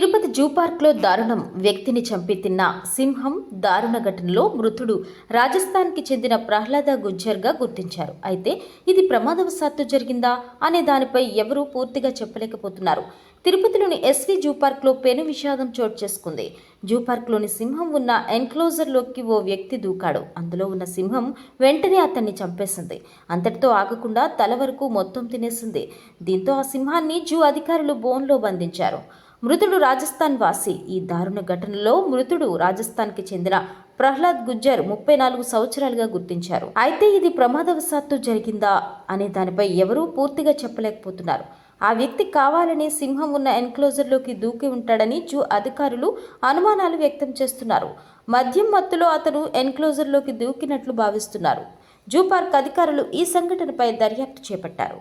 Tirupati zoo పార్క్లో దారుణం. వ్యక్తిని చంపి తిన్న సింహం దారుణ ఘటనలో మృతుడు రాజస్థాన్కి చెందిన ప్రహ్లాద గుజ్జర్గా గుర్తించారు. అయితే ఇది ప్రమాదవశాత్తు జరిగిందా అనే దానిపై ఎవరూ పూర్తిగా చెప్పలేకపోతున్నారు. తిరుపతిలోని ఎస్వి జూ పార్క్లో పెను విషాదం చోటు చేసుకుంది. జూ పార్క్లోని సింహం ఉన్న ఎన్క్లోజర్లోకి ఓ వ్యక్తి దూకాడు. అందులో ఉన్న సింహం వెంటనే అతన్ని చంపేసింది. అంతటితో ఆగకుండా తల వరకు మొత్తం తినేసింది. దీంతో ఆ సింహాన్ని జూ అధికారులు బోన్లో బంధించారు. మృతుడు రాజస్థాన్ వాసి. ఈ దారుణ ఘటనలో మృతుడు రాజస్థాన్కి చెందిన ప్రహ్లాద్ గుజ్జర్ ముప్పై నాలుగు సంవత్సరాలుగా గుర్తించారు. అయితే ఇది ప్రమాదవశాత్తు జరిగిందా అనే దానిపై ఎవరూ పూర్తిగా చెప్పలేకపోతున్నారు. ఆ వ్యక్తి కావాలని సింహం ఉన్న ఎన్క్లోజర్లోకి దూకి ఉంటాడని జూ అధికారులు అనుమానాలు వ్యక్తం చేస్తున్నారు. మద్యం మత్తులో అతను ఎన్క్లోజర్లోకి దూకినట్లు భావిస్తున్నారు. జూ పార్క్ అధికారులు ఈ సంఘటనపై దర్యాప్తు చేపట్టారు.